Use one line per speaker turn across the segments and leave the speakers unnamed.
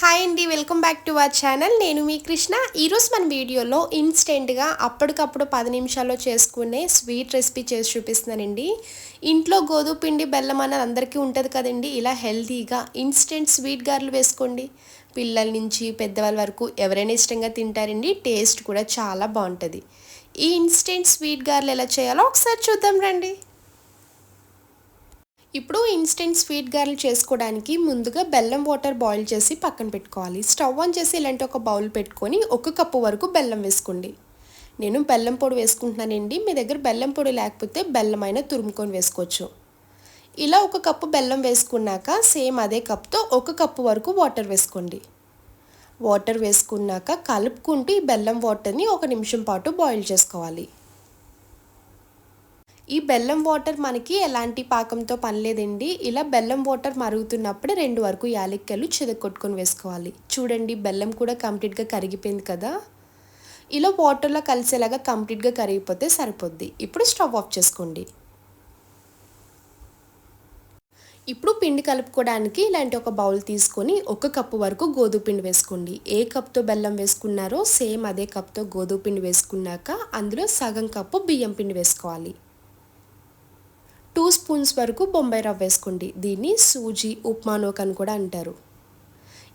Hi అండి welcome back to our channel. నేను మీ కృష్ణ. ఈరోజు మన వీడియోలో ఇన్స్టెంట్గా అప్పటికప్పుడు పది నిమిషాల్లో చేసుకునే స్వీట్ రెసిపీ చేసి చూపిస్తున్నానండి. ఇంట్లో గోధుమ పిండి బెల్లం అన్నది అందరికీ ఉంటుంది కదండి. ఇలా హెల్తీగా ఇన్స్టెంట్ స్వీట్ గారెలు వేసుకోండి. పిల్లల నుంచి పెద్దవాళ్ళ వరకు ఎవరైనా ఇష్టంగా తింటారండి. టేస్ట్ కూడా చాలా బాగుంటుంది. ఈ ఇన్స్టెంట్ స్వీట్ గారెలు ఎలా చేయాలో ఒకసారి చూద్దాం రండి. ఇప్పుడు ఇన్స్టెంట్ స్వీట్ గారెలు చేసుకోవడానికి ముందుగా బెల్లం వాటర్ బాయిల్ చేసి పక్కన పెట్టుకోవాలి. స్టవ్ ఆన్ చేసి ఇలాంటి ఒక బౌల్ పెట్టుకొని ఒక కప్పు వరకు బెల్లం వేసుకోండి. నేను బెల్లం పొడి వేసుకుంటున్నానండి. మీ దగ్గర బెల్లం పొడి లేకపోతే బెల్లం అయినా తురుముకొని వేసుకోవచ్చు. ఇలా ఒక కప్పు బెల్లం వేసుకున్నాక సేమ్ అదే కప్తో ఒక కప్పు వరకు వాటర్ వేసుకోండి. వాటర్ వేసుకున్నాక కలుపుకుంటూ ఈ బెల్లం వాటర్ని ఒక నిమిషం పాటు బాయిల్ చేసుకోవాలి. ఈ బెల్లం వాటర్ మనకి ఎలాంటి పాకంతో పని లేదండి ఇలా బెల్లం వాటర్ మరుగుతున్నప్పుడు రెండు వరకు యాలక్కాయలు చెదకొట్టుకొని వేసుకోవాలి. చూడండి బెల్లం కూడా కంప్లీట్గా కరిగిపోయింది కదా. ఇలా వాటర్లో కలిసేలాగా కంప్లీట్గా కరిగిపోతే సరిపోద్ది. ఇప్పుడు స్టవ్ ఆఫ్ చేసుకోండి. ఇప్పుడు పిండి కలుపుకోవడానికి ఇలాంటి ఒక బౌల్ తీసుకొని ఒక కప్పు వరకు గోధుమ పిండి వేసుకోండి. ఏ కప్తో బెల్లం వేసుకున్నారో సేమ్ అదే కప్తో గోధుమ పిండి వేసుకున్నాక అందులో సగం కప్పు బియ్యం పిండి వేసుకోవాలి. టూ స్పూన్స్ వరకు బొంబాయి రవ్వ వేసుకోండి. దీన్ని సూజీ ఉప్మా నోక్ అని కూడా అంటారు.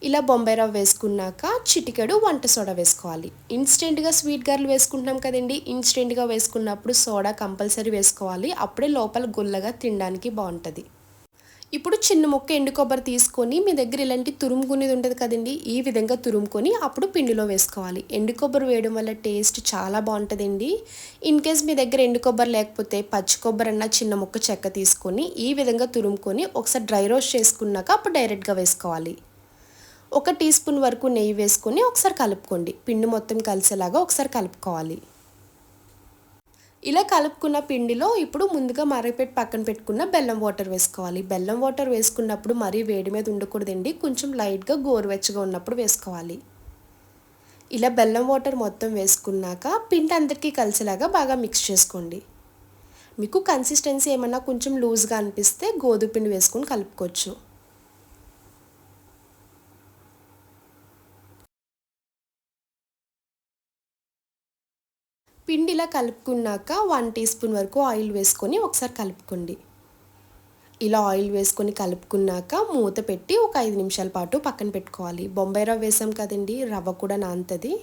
ఇలా బొంబాయి రవ్వ వేసుకున్నాక చిటికెడు వంట సోడా వేసుకోవాలి. ఇన్స్టెంట్గా స్వీట్ గారెలు వేసుకుంటున్నాం కదండి. ఇన్స్టెంట్గా వేసుకున్నప్పుడు సోడా కంపల్సరీ వేసుకోవాలి. అప్పుడే లోపల గుల్లగా తినడానికి బాగుంటుంది. ఇప్పుడు చిన్న ముక్క ఎండు కొబ్బరి తీసుకొని మీ దగ్గర ఇలాంటి తురుముకునేది ఉంటుంది కదండి ఈ విధంగా తురుముకొని అప్పుడు పిండిలో వేసుకోవాలి. ఎండు కొబ్బరి వేయడం వల్ల టేస్ట్ చాలా బాగుంటుందండి. ఇన్ కేస్ మీ దగ్గర ఎండు కొబ్బరి లేకపోతే పచ్చి కొబ్బరి అన్న చిన్న ముక్క చెక్క తీసుకొని ఈ విధంగా తురుముకొని ఒకసారి డ్రై రోస్ట్ చేసుకున్నాక అప్పుడు డైరెక్ట్గా వేసుకోవాలి. ఒక టీ స్పూన్ వరకు నెయ్యి వేసుకొని ఒకసారి కలుపుకోండి. పిండి మొత్తం కలిసేలాగా ఒకసారి కలుపుకోవాలి. ఇలా కలుపుకున్న పిండిలో ఇప్పుడు ముందుగా మరగపెట్టి పక్కన పెట్టుకున్న బెల్లం వాటర్ వేసుకోవాలి. బెల్లం వాటర్ వేసుకున్నప్పుడు మరీ వేడి మీద ఉండకూడదండి. కొంచెం లైట్గా గోరువెచ్చగా ఉన్నప్పుడు వేసుకోవాలి. ఇలా బెల్లం వాటర్ మొత్తం వేసుకున్నాక పిండి అందరికీ కలిసేలాగా బాగా మిక్స్ చేసుకోండి. మీకు కన్సిస్టెన్సీ ఏమన్నా కొంచెం లూజ్గా అనిపిస్తే గోధుమ పిండి వేసుకొని కలుపుకోవచ్చు. పిండిలా కలుపుకున్నాక వన్ టీ స్పూన్ వరకు ఆయిల్ వేసుకొని ఒకసారి కలుపుకోండి. ఇలా ఆయిల్ వేసుకొని కలుపుకున్నాక మూత పెట్టి ఒక ఐదు నిమిషాల పాటు పక్కన పెట్టుకోవాలి. బొంబాయి రవ్వ వేసాం కదండి రవ్వ కూడా నాంతది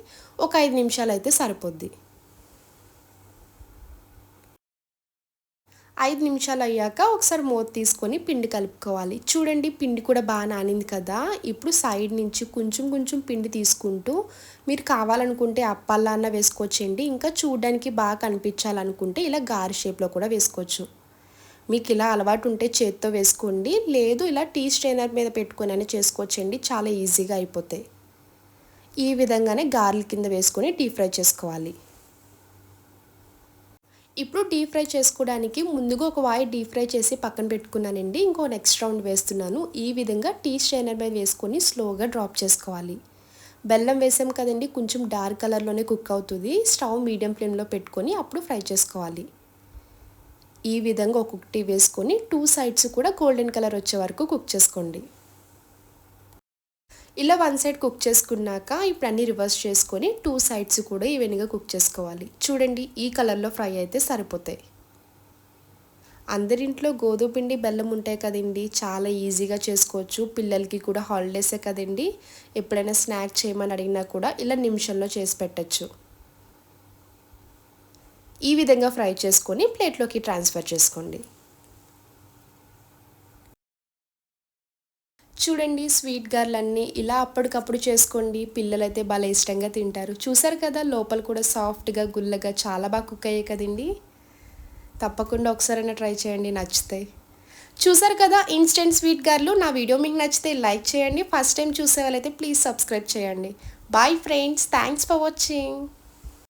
ఒక ఐదు నిమిషాలు అయితే సరిపోద్ది. ఐదు నిమిషాలు అయ్యాక ఒకసారి మూత తీసుకొని పిండి కలుపుకోవాలి. చూడండి పిండి కూడా బాగా నానింది కదా. ఇప్పుడు సైడ్ నుంచి కొంచెం కొంచెం పిండి తీసుకుంటూ మీరు కావాలనుకుంటే అప్పాలా అన్న వేసుకోవచ్చండి. ఇంకా చూడడానికి బాగా కనిపించాలనుకుంటే ఇలా గారి షేప్లో కూడా వేసుకోవచ్చు. మీకు ఇలా అలవాటు ఉంటే చేత్తో వేసుకోండి. లేదు ఇలా టీ స్ట్రైనర్ మీద పెట్టుకొని అని చేసుకోవచ్చండి. చాలా ఈజీగా అయిపోతాయి. ఈ విధంగానే గార్ల కింద వేసుకొని డీప్ ఫ్రై చేసుకోవాలి. ఇప్పుడు డీప్ ఫ్రై చేసుకోవడానికి ముందుగా ఒక వాయి డీప్ ఫ్రై చేసి పక్కన పెట్టుకున్నానండి. ఇంకో నెక్స్ట్ రౌండ్ వేస్తున్నాను. ఈ విధంగా టీ స్ట్రైనర్ మీద వేసుకొని స్లోగా డ్రాప్ చేసుకోవాలి. బెల్లం వేసాం కదండి కొంచెం డార్క్ కలర్లోనే కుక్ అవుతుంది. స్టవ్ మీడియం ఫ్లేమ్లో పెట్టుకొని అప్పుడు ఫ్రై చేసుకోవాలి. ఈ విధంగా ఒక టీ వేసుకొని టూ సైడ్స్ కూడా గోల్డెన్ కలర్ వచ్చే వరకు కుక్ చేసుకోండి. ఇలా వన్ సైడ్ కుక్ చేసుకున్నాక ఇప్పుడు అన్నీ రివర్స్ చేసుకొని టూ సైడ్స్ కూడా ఈవెన్గా కుక్ చేసుకోవాలి. చూడండి ఈ కలర్లో ఫ్రై అయితే సరిపోతాయి. అందరింట్లో గోధుమ పిండి బెల్లం ఉంటాయి కదండి చాలా ఈజీగా చేసుకోవచ్చు. పిల్లలకి కూడా హాలిడేసే కదండి. ఎప్పుడైనా స్నాక్ చేయమని అడిగినా కూడా ఇలా నిమిషంలో చేసి పెట్టచ్చు. ఈ విధంగా ఫ్రై చేసుకొని ప్లేట్లోకి ట్రాన్స్ఫర్ చేసుకోండి. చూడండి స్వీట్ గార్లన్నీ ఇలా అప్పటికప్పుడు చేసుకోండి. పిల్లలైతే భలే ఇష్టంగా తింటారు. చూసారు కదా లోపల కూడా సాఫ్ట్గా గుల్లగా చాలా బాగా కుక్ అయ్యాయి కదండి. తప్పకుండా ఒకసారైనా ట్రై చేయండి నచ్చుతాయి చూసారు కదా ఇన్స్టెంట్ స్వీట్ గార్లు. నా వీడియో మీకు నచ్చితే లైక్ చేయండి. ఫస్ట్ టైం చూసే వాళ్ళైతే ప్లీజ్ సబ్స్క్రైబ్ చేయండి. Bye friends thanks for watching.